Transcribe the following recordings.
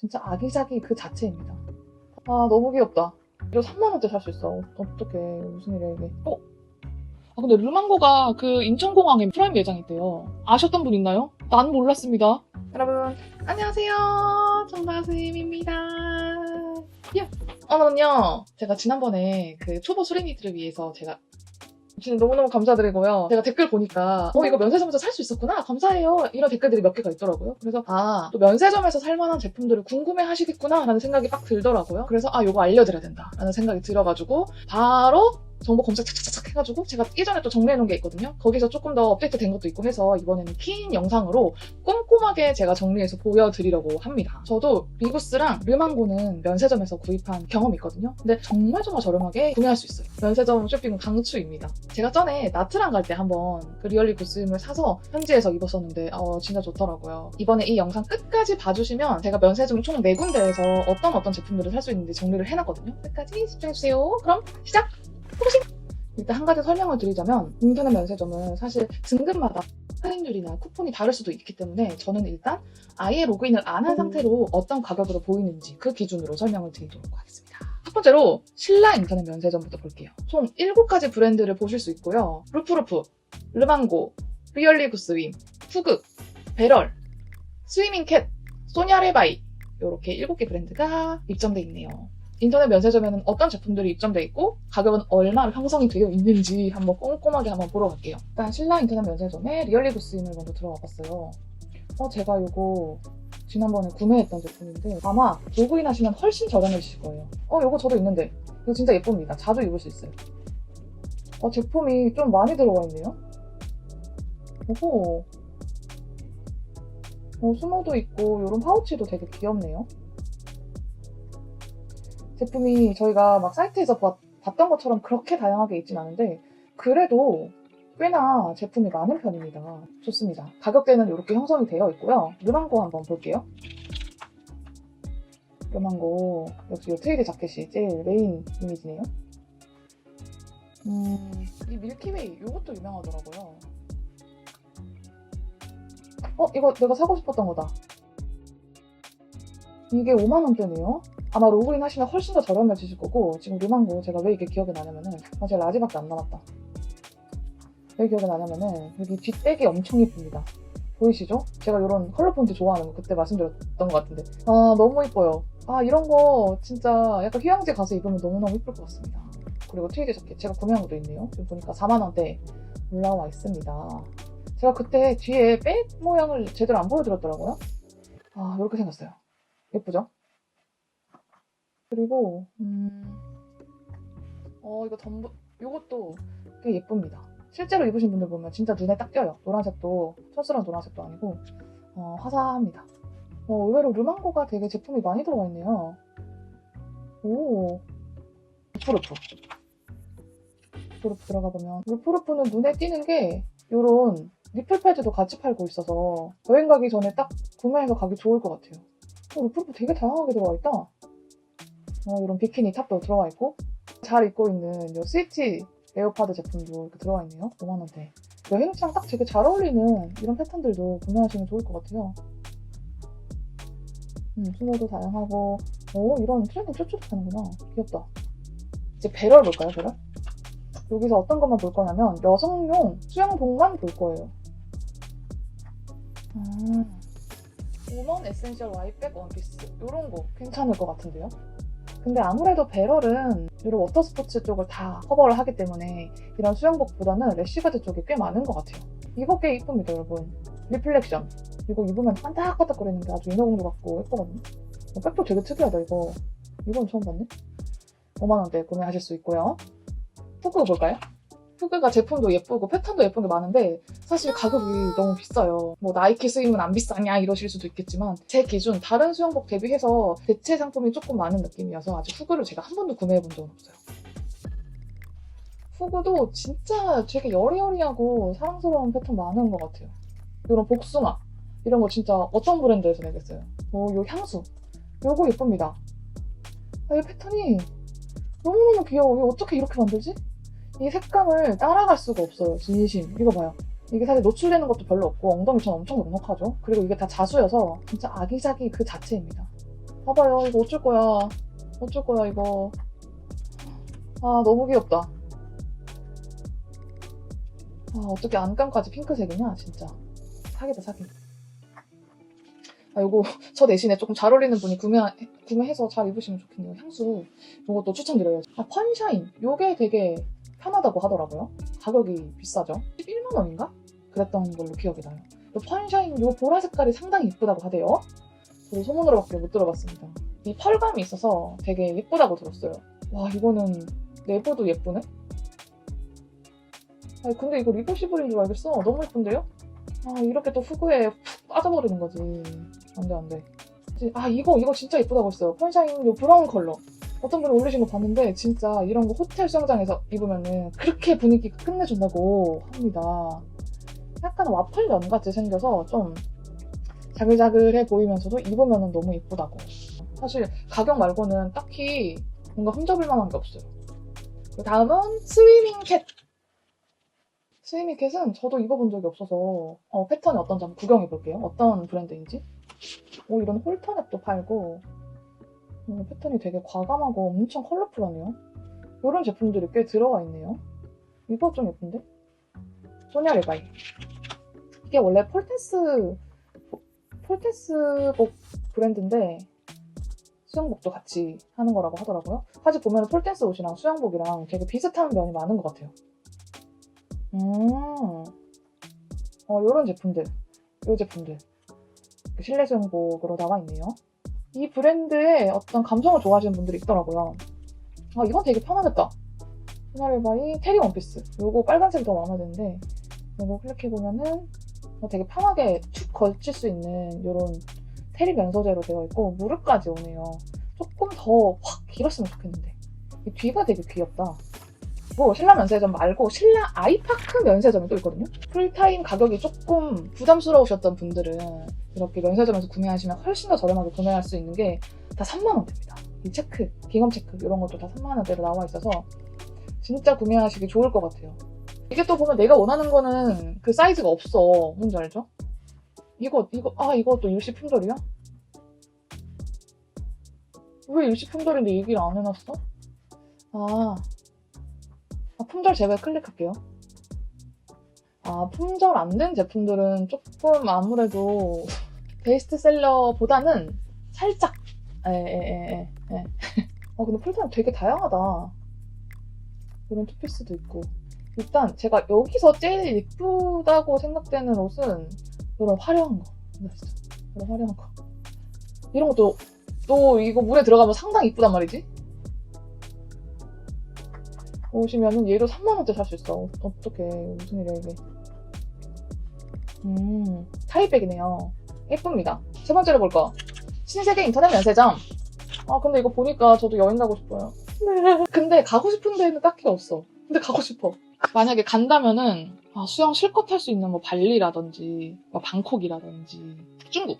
진짜 아기자기 그 자체입니다. 아 너무 귀엽다. 이거 3만 원대 살수 있어. 어떡해 무슨 일이야 이게. 어? 아 근데 르망고가 그 인천공항에 프라임 매장이 있대요. 아셨던 분 있나요? 난 몰랐습니다. 여러분 안녕하세요. 정다스님입니다. 야, 오늘은요 제가 지난번에 그 초보 수린이들을 위해서 제가 진짜 너무너무 감사드리고요. 제가 댓글 보니까 어 이거 면세점에서 살 수 있었구나 감사해요 이런 댓글들이 몇 개가 있더라고요. 그래서 아또 면세점에서 살만한 제품들을 궁금해 하시겠구나라는 생각이 딱 들더라고요. 그래서 아 이거 알려드려야 된다라는 생각이 들어가지고 바로 정보 검색 착착착 해가지고 제가 예전에 또 정리해놓은 게 있거든요. 거기서 조금 더 업데이트 된 것도 있고 해서 이번에는 긴 영상으로 꼼꼼하게 제가 정리해서 보여드리려고 합니다. 저도 리부스랑 르망고는 면세점에서 구입한 경험이 있거든요. 근데 정말 정말 저렴하게 구매할 수 있어요. 면세점 쇼핑은 강추입니다. 제가 전에 나트랑 갈 때 한번 그 리얼리 구스임을 사서 현지에서 입었었는데 어, 진짜 좋더라고요. 이번에 이 영상 끝까지 봐주시면 제가 면세점 총 4군데에서 어떤 어떤 제품들을 살 수 있는지 정리를 해놨거든요. 끝까지 시청해주세요. 그럼 시작! 일단 한 가지 설명을 드리자면 인터넷 면세점은 사실 등급마다 할인율이나 쿠폰이 다를 수도 있기 때문에 저는 일단 아예 로그인을 안 한 상태로 어떤 가격으로 보이는지 그 기준으로 설명을 드리도록 하겠습니다. 첫 번째로 신라 인터넷 면세점부터 볼게요. 총 7가지 브랜드를 보실 수 있고요. 루프루프, 르망고, 리얼리 구스윈, 후극, 베럴, 스위밍캣, 소냐 레바이 이렇게 7개 브랜드가 입점돼 있네요. 인터넷 면세점에는 어떤 제품들이 입점돼 있고 가격은 얼마로 형성이 되어 있는지 한번 꼼꼼하게 한번 보러 갈게요. 일단 신라 인터넷 면세점에 리얼리 구스임을 먼저 들어가 봤어요. 어 제가 이거 지난번에 구매했던 제품인데 아마 로그인 하시면 훨씬 저렴해지실 거예요. 어 이거 저도 있는데 이거 진짜 예쁩니다. 자주 입을 수 있어요. 어 제품이 좀 많이 들어가 있네요. 오호. 어, 수모도 있고 이런 파우치도 되게 귀엽네요. 제품이 저희가 막 사이트에서 봤, 봤던 것처럼 그렇게 다양하게 있진 않은데 그래도 꽤나 제품이 많은 편입니다. 좋습니다. 가격대는 이렇게 형성이 되어 있고요. 르망고 한번 볼게요. 르망고 역시 이 트위드 자켓이 제일 메인 이미지네요. 음, 이 밀키웨이 이것도 유명하더라고요. 어, 이거 내가 사고 싶었던 거다. 이게 5만원대네요. 아마 로그인 하시면 훨씬 더 저렴해지실 거고, 지금 르망고 제가 왜 이게 기억에 나냐면은, 아, 제 라지밖에 안 남았다. 왜 기억에 나냐면은, 여기 뒷백이 엄청 예쁩니다. 보이시죠? 제가 이런 컬러 폰트 좋아하는 거 그때 말씀드렸던 것 같은데. 아, 너무 예뻐요. 아, 이런 거 진짜 약간 휴양지 가서 입으면 너무너무 예쁠 것 같습니다. 그리고 트위드 자켓 제가 구매한 것도 있네요. 지금 보니까 4만원대 올라와 있습니다. 제가 그때 뒤에 백 모양을 제대로 안 보여드렸더라고요. 아, 이렇게 생겼어요. 예쁘죠? 그리고, 음, 어, 이거 덤브, 이것도 꽤 예쁩니다. 실제로 입으신 분들 보면 진짜 눈에 딱 띄어요. 노란색도, 촌스러운 노란색도 아니고, 어, 화사합니다. 어, 의외로 르망고가 되게 제품이 많이 들어가 있네요. 오, 루프루프. 루프루프 들어가 보면, 루프루프는 눈에 띄는 게, 요런 리플 패드도 같이 팔고 있어서 여행 가기 전에 딱 구매해서 가기 좋을 것 같아요. 어, 루프루프 되게 다양하게 들어가 있다. 어, 이런 비키니 탑도 들어가 있고 잘 입고 있는 요 스위치 에어파드 제품도 이렇게 들어가 있네요. 5만원대. 여행지랑 딱 되게 잘 어울리는 이런 패턴들도 구매하시면 좋을 것 같아요. 음, 수모도 다양하고 오 이런 트레이닝 쭈쭈도 파는구나. 귀엽다. 이제 배럴 볼까요, 배럴? 여기서 어떤 것만 볼 거냐면 여성용 수영복만 볼 거예요. 아, 우먼 에센셜 와이백 원피스 이런 거 괜찮을 것 같은데요? 근데 아무래도 배럴은 이런 워터 스포츠 쪽을 다 커버를 하기 때문에 이런 수영복보다는 래쉬가드 쪽이 꽤 많은 것 같아요. 이거 꽤 이쁩니다, 여러분. 리플렉션. 이거 입으면 반짝반짝거리는 게 아주 인어공주 같고 예쁘거든요. 어, 백도 되게 특이하다, 이거. 이건 처음 봤네. 5만원대 구매하실 수 있고요. 후그 볼까요? 후그가 제품도 예쁘고 패턴도 예쁜 게 많은데 사실 가격이 너무 비싸요. 뭐 나이키 스윙은 안 비싸냐 이러실 수도 있겠지만 제 기준 다른 수영복 대비해서 대체 상품이 조금 많은 느낌이어서 아직 후그를 제가 한 번도 구매해 본 적은 없어요. 후그도 진짜 되게 여리여리하고 사랑스러운 패턴 많은 것 같아요. 이런 복숭아 이런 거 진짜 어떤 브랜드에서 내겠어요? 어, 요 향수 요거 예쁩니다. 아, 이 패턴이 너무너무 귀여워. 이거 어떻게 이렇게 만들지? 이 색감을 따라갈 수가 없어요. 진심. 이거 봐요. 이게 사실 노출되는 것도 별로 없고 엉덩이처럼 엄청 넉넉하죠. 그리고 이게 다 자수여서 진짜 아기자기 그 자체입니다. 봐봐요. 이거 어쩔 거야. 어쩔 거야, 이거. 아, 너무 귀엽다. 아, 어떻게 안감까지 핑크색이냐, 진짜. 사기다, 사기. 아, 요거, 저 대신에 조금 잘 어울리는 분이 구매, 구매해서 잘 입으시면 좋겠네요. 향수. 요것도 추천드려요. 아, 펀샤인. 요게 되게 편하다고 하더라고요. 가격이 비싸죠. 11만 원인가? 그랬던 걸로 기억이 나요. 요 펀샤인 요 보라 색깔이 상당히 이쁘다고 하대요. 저도 소문으로 밖에 못 들어봤습니다. 이 펄감이 있어서 되게 예쁘다고 들었어요. 와, 이거는 내부도 예쁘네? 아니, 근데 이거 리버시블인 줄 알겠어. 너무 예쁜데요? 아, 이렇게 또 후구에 푹 빠져버리는 거지. 안 돼, 안 돼. 아, 이거, 이거 진짜 예쁘다고 했어요. 펀샤인 요 브라운 컬러. 어떤 분이 올리신 거 봤는데, 진짜 이런 거 호텔 수영장에서 입으면은 그렇게 분위기 끝내준다고 합니다. 약간 와플 면 같이 생겨서 좀 자글자글해 보이면서도 입으면 너무 예쁘다고. 사실 가격 말고는 딱히 뭔가 흠잡을 만한 게 없어요. 그 다음은 스위밍 캣. 스위밍 캣은 저도 입어본 적이 없어서 어, 패턴이 어떤지 한번 구경해 볼게요. 어떤 브랜드인지. 오 이런 홀터넥도 팔고 어, 패턴이 되게 과감하고 엄청 컬러풀하네요. 이런 제품들이 꽤 들어가 있네요. 이거 좀 예쁜데? 소냐 레바이. 이게 원래 폴테스 폴테스복 브랜드인데 수영복도 같이 하는 거라고 하더라고요. 사실 보면 폴댄스 옷이랑 수영복이랑 되게 비슷한 면이 많은 것 같아요. 음, 어, 요런 제품들, 요 제품들. 실내 수영복으로 나와 있네요. 이 브랜드의 어떤 감성을 좋아하시는 분들이 있더라고요. 아, 이건 되게 편하겠다. 소나리바이 테리 원피스. 요거 빨간색이 더 마음에 드는데, 요거 클릭해보면은 뭐 되게 편하게 축 걸칠 수 있는 요런 테리 면소재로 되어 있고 무릎까지 오네요. 조금 더 확 길었으면 좋겠는데 이 뒤가 되게 귀엽다. 뭐 신라 면세점 말고 신라 아이파크 면세점이 또 있거든요. 풀타임 가격이 조금 부담스러우셨던 분들은 이렇게 면세점에서 구매하시면 훨씬 더 저렴하게 구매할 수 있는 게 다 3만 원대입니다. 이 체크, 기검 체크 이런 것도 다 3만 원대로 나와 있어서 진짜 구매하시기 좋을 것 같아요. 이게 또 보면 내가 원하는 거는 그 사이즈가 없어. 뭔지 알죠? 이거, 이거, 아, 이거 또 일시 품절이야? 왜 일시 품절인데 얘기를 안 해놨어? 아, 아, 품절 제외 클릭할게요. 아, 품절 안 된 제품들은 조금 아무래도 베스트셀러보다는 살짝, 에, 에, 에, 에, 에. 아, 근데 풀타임 되게 다양하다. 이런 투피스도 있고. 일단 제가 여기서 제일 예쁘다고 생각되는 옷은 이런 화려한 거. 이런 화려한 거. 이런 것도 또 이거 물에 들어가면 상당히 이쁘단 말이지. 보시면은 얘도 3만원대 살 수 있어. 어떡해. 무슨 일이야, 이게. 음, 타이백이네요. 예쁩니다. 세 번째로 볼 거. 신세계 인터넷 면세점. 아, 근데 이거 보니까 저도 여행 가고 싶어요. 근데 가고 싶은 데는 딱히 없어. 근데 가고 싶어. 만약에 간다면은 아, 수영 실컷 할 수 있는 뭐 발리라든지 뭐 방콕이라든지 중국,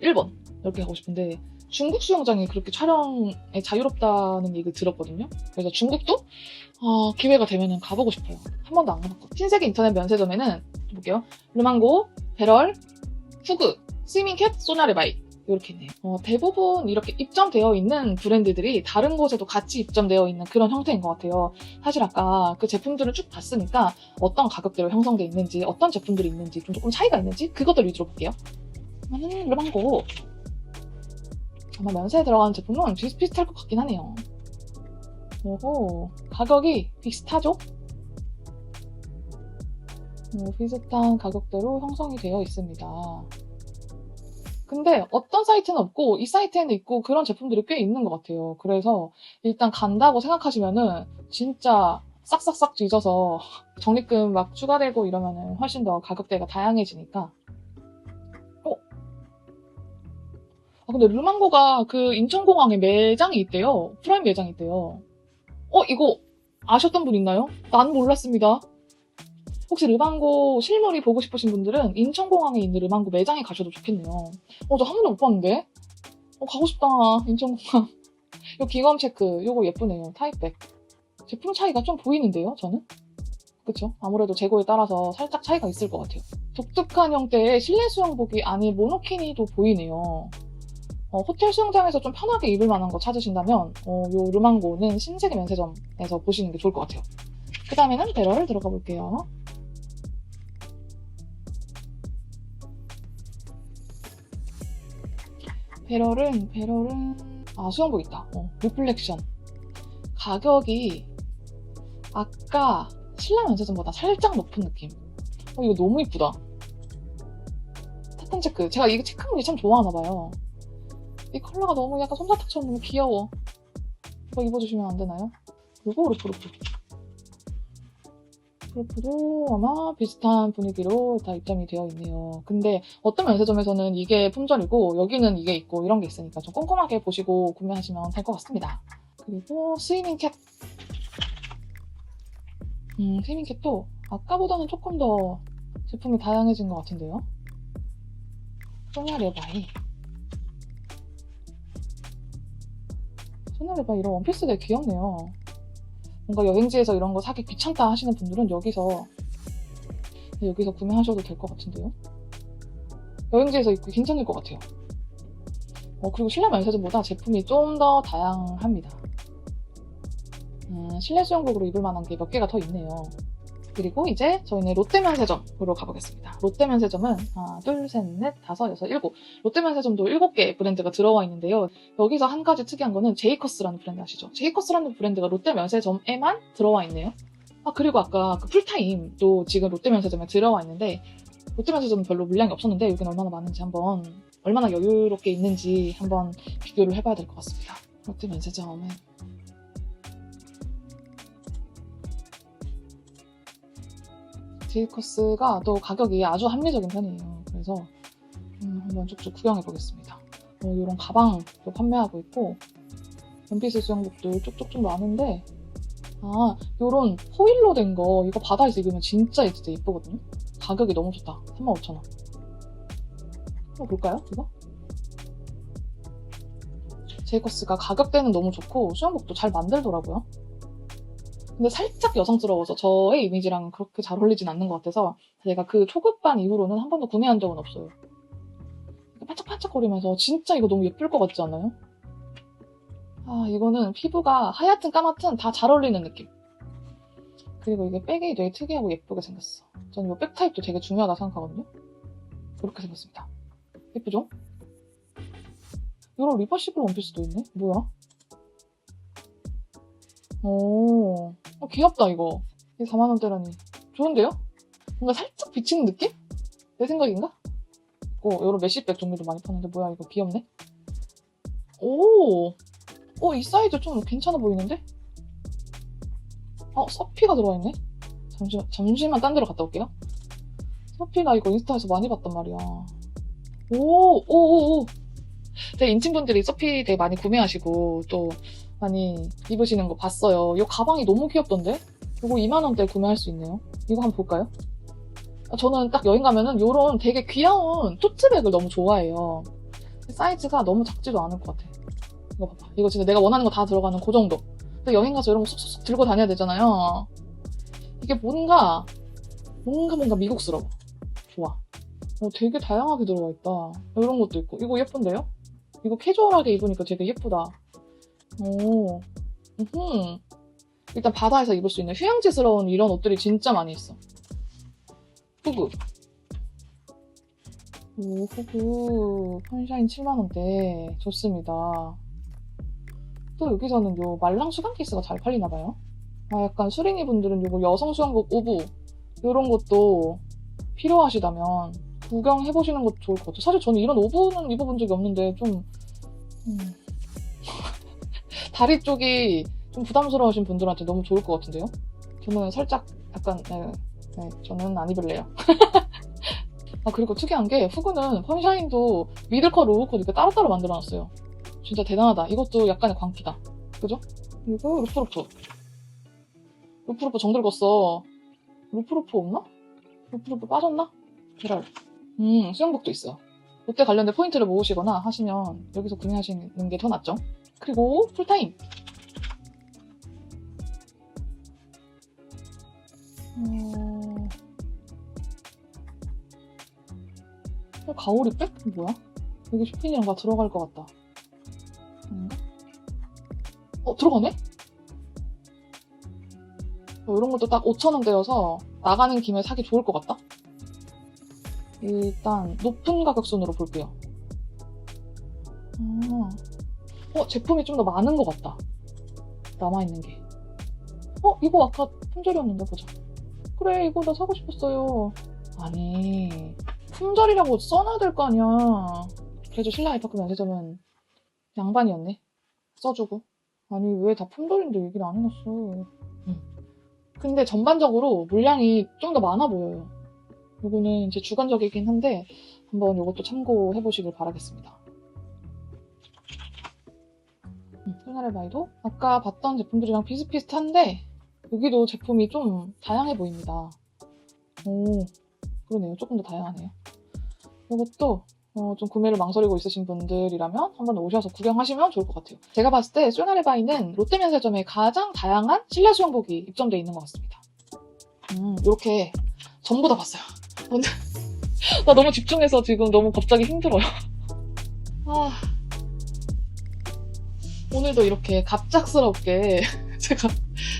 일본 이렇게 가고 싶은데 중국 수영장이 그렇게 촬영에 자유롭다는 얘기를 들었거든요. 그래서 중국도 어, 기회가 되면 가보고 싶어요. 한 번도 안 가봤거든요. 신세계 인터넷 면세점에는 또 볼게요. 르망고, 베럴, 후그, 스위밍캣, 소나르바이 이렇게 있네요. 어, 대부분 이렇게 입점되어 있는 브랜드들이 다른 곳에도 같이 입점되어 있는 그런 형태인 것 같아요. 사실 아까 그 제품들을 쭉 봤으니까 어떤 가격대로 형성되어 있는지, 어떤 제품들이 있는지, 좀 조금 차이가 있는지 그것들 위주로 볼게요. 음, 르망고. 아마 면세에 들어가는 제품은 비슷비슷할 것 같긴 하네요. 그리고 가격이 비슷하죠? 뭐 비슷한 가격대로 형성이 되어 있습니다. 근데 어떤 사이트는 없고 이 사이트에는 있고 그런 제품들이 꽤 있는 것 같아요. 그래서 일단 간다고 생각하시면은 진짜 싹싹싹 뒤져서 적립금 막 추가되고 이러면은 훨씬 더 가격대가 다양해지니까. 아 근데 르망고가 그 인천공항에 매장이 있대요. 프라임 매장이 있대요. 어 이거 아셨던 분 있나요? 난 몰랐습니다. 혹시 르망고 실물이 보고 싶으신 분들은 인천공항에 있는 르망고 매장에 가셔도 좋겠네요. 어, 저 한 번도 못 봤는데? 어, 가고 싶다. 인천공항. 요 기검 체크, 요거 예쁘네요. 타입백. 제품 차이가 좀 보이는데요, 저는? 그쵸? 아무래도 재고에 따라서 살짝 차이가 있을 것 같아요. 독특한 형태의 실내 수영복이 안에 모노키니도 보이네요. 어, 호텔 수영장에서 좀 편하게 입을 만한 거 찾으신다면 어, 요 르망고는 신세계 면세점에서 보시는 게 좋을 것 같아요. 그 다음에는 배럴을 들어가 볼게요. 배럴은 배럴은 아 수영복 있다. 어, 리플렉션 가격이 아까 신라 면세점보다 살짝 높은 느낌. 어 이거 너무 이쁘다. 사탄 체크. 제가 이거 체크무늬 참 좋아하나 봐요. 이 컬러가 너무 약간 솜사탕처럼 너무 귀여워. 이거 입어주시면 안 되나요? 요거 루프루프. 루프도 아마 비슷한 분위기로 다 입점이 되어 있네요. 근데 어떤 면세점에서는 이게 품절이고 여기는 이게 있고 이런 게 있으니까 좀 꼼꼼하게 보시고 구매하시면 될 것 같습니다. 그리고 스위밍 캡. 음, 스위밍 캡도 아까보다는 조금 더 제품이 다양해진 것 같은데요. 소냐 레바이. 레바이 이런 원피스 되게 귀엽네요. 뭔가 여행지에서 이런 거 사기 귀찮다 하시는 분들은 여기서 여기서 구매하셔도 될 것 같은데요. 여행지에서 입고 괜찮을 것 같아요. 어, 그리고 실내 면세점보다 제품이 좀 더 다양합니다. 음, 실내 수영복으로 입을 만한 게 몇 개가 더 있네요. 그리고 이제 저희는 롯데면세점으로 가보겠습니다. 롯데면세점은 하나, 둘, 셋, 넷, 다섯, 여섯, 일곱. 롯데면세점도 일곱 개 브랜드가 들어와 있는데요. 여기서 한 가지 특이한 거는 제이커스라는 브랜드 아시죠? 제이커스라는 브랜드가 롯데면세점에만 들어와 있네요. 아 그리고 아까 그 풀타임도 지금 롯데면세점에 들어와 있는데 롯데면세점은 별로 물량이 없었는데 여기는 얼마나 많은지 한번 얼마나 여유롭게 있는지 한번 비교를 해봐야 될 것 같습니다. 롯데면세점은 제이커스가 또 가격이 아주 합리적인 편이에요. 그래서 음, 한번 쭉쭉 구경해 보겠습니다. 어, 이런 가방도 판매하고 있고 원피스 수영복도 쭉쭉쭉 많은데 아 요런 포일로 된 거 이거 바다에서 입으면 진짜 진짜 예쁘거든요. 가격이 너무 좋다. 35,000원. 한번 볼까요? 이거? 제이커스가 가격대는 너무 좋고 수영복도 잘 만들더라고요. 근데 살짝 여성스러워서 저의 이미지랑 그렇게 잘 어울리진 않는 것 같아서 제가 그 초급반 이후로는 한 번도 구매한 적은 없어요. 반짝반짝거리면서 진짜 이거 너무 예쁠 것 같지 않아요? 아 이거는 피부가 하얗든 까맣든 다 잘 어울리는 느낌. 그리고 이게 백이 되게 특이하고 예쁘게 생겼어. 저는 이 백 타입도 되게 중요하다 생각하거든요. 이렇게 생겼습니다. 예쁘죠? 이런 리버시블 원피스도 있네? 뭐야? 오, 어, 귀엽다, 이거. 이게 4만 원대라니. 좋은데요? 뭔가 살짝 비치는 느낌? 내 생각인가? 오, 요런 메시백 종류도 많이 파는데, 뭐야, 이거 귀엽네? 오, 오, 이 사이즈 좀 괜찮아 보이는데? 어, 서피가 들어와 있네? 잠시만, 잠시만 딴 데로 갔다 올게요. 서피가 이거 인스타에서 많이 봤단 말이야. 오, 오, 오, 오. 제 인친분들이 서피 되게 많이 구매하시고, 또, 많이 입으시는 거 봤어요. 이 가방이 너무 귀엽던데? 이거 2만원대 구매할 수 있네요. 이거 한번 볼까요? 아, 저는 딱 여행 가면은 이런 되게 귀여운 토트백을 너무 좋아해요. 사이즈가 너무 작지도 않을 것 같아. 이거 봐봐. 이거 진짜 내가 원하는 거 다 들어가는 그 정도. 근데 여행 가서 이런 거 쏙쏙 들고 다녀야 되잖아요. 이게 뭔가, 뭔가 뭔가 미국스러워. 좋아. 어, 되게 다양하게 들어와 있다. 이런 것도 있고. 이거 예쁜데요? 이거 캐주얼하게 입으니까 되게 예쁘다. 오, 음. 일단 바다에서 입을 수 있는 휴양지스러운 이런 옷들이 진짜 많이 있어. 후구. 오, 후구. 펀샤인 7만원대. 좋습니다. 또 여기서는 요 말랑 수강 케이스가 잘 팔리나 봐요. 아, 약간 수린이 분들은 요거 여성 수영복 우부. 요런 것도 필요하시다면 구경해보시는 것도 좋을 것 같아요. 사실 저는 이런 오브는 입어본 적이 없는데 좀, 음. 다리 쪽이 좀 부담스러우신 분들한테 너무 좋을 것 같은데요? 저는 살짝 약간 네, 네 저는 안 입을래요. 아 그리고 특이한 게 후구는 펀샤인도 미들컷 로우컷 이렇게 따로따로 만들어놨어요. 진짜 대단하다. 이것도 약간의 광기다. 그죠? 그리고 루프루프. 루프루프 정들었어. 루프루프 없나? 루프루프 빠졌나? 계랄. 음 수영복도 있어요. 롯데 관련된 포인트를 모으시거나 하시면 여기서 구매하시는 게 더 낫죠. 그리고 풀타임. 어... 어, 가오리 백? 뭐야? 여기 쇼핑이랑 다 들어갈 것 같다. 아닌가? 어, 들어가네? 어, 이런 것도 딱 5,000원대여서 나가는 김에 사기 좋을 것 같다? 일단 높은 가격 순으로 볼게요. 아, 어, 제품이 좀 더 많은 것 같다. 남아있는 게. 어, 이거 아까 품절이었는데 보자. 그래, 이거 나 사고 싶었어요. 아니, 품절이라고 써놔야 될 거 아니야. 그래도 신라 아이파크 면세점은 양반이었네. 써주고. 아니, 왜 다 품절인데 얘기를 안 해놨어. 응. 근데 전반적으로 물량이 좀 더 많아 보여요. 요거는 이제 주관적이긴 한데, 한번 요것도 참고해 보시길 바라겠습니다. 소나레바이도 아까 봤던 제품들이랑 비슷비슷한데, 여기도 제품이 좀 다양해 보입니다. 오, 그러네요. 조금 더 다양하네요. 이것도 어, 좀 구매를 망설이고 있으신 분들이라면 한번 오셔서 구경하시면 좋을 것 같아요. 제가 봤을 때 쇼나레바이는 롯데면세점에 가장 다양한 실내 수영복이 입점되어 있는 것 같습니다. 음, 이렇게 전부 다 봤어요. 나 너무 집중해서 지금 너무 갑자기 힘들어요. 아, 오늘도 이렇게 갑작스럽게 제가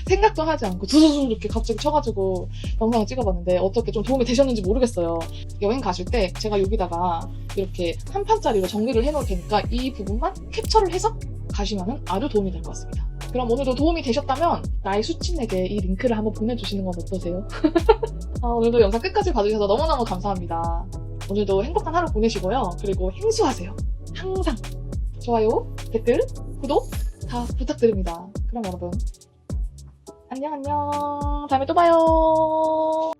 생각도 하지 않고 두두두 이렇게 갑자기 쳐가지고 영상을 찍어봤는데 어떻게 좀 도움이 되셨는지 모르겠어요. 여행 가실 때 제가 여기다가 이렇게 한 판짜리로 정리를 해놓을 테니까 이 부분만 캡처를 해서 가시면 아주 도움이 될 것 같습니다. 그럼 오늘도 도움이 되셨다면 나의 수친에게 이 링크를 한번 보내주시는 건 어떠세요? 아, 오늘도 영상 끝까지 봐주셔서 너무너무 감사합니다. 오늘도 행복한 하루 보내시고요. 그리고 행수하세요. 항상 좋아요, 댓글, 구독 다 부탁드립니다. 그럼 여러분 안녕 안녕 다음에 또 봐요.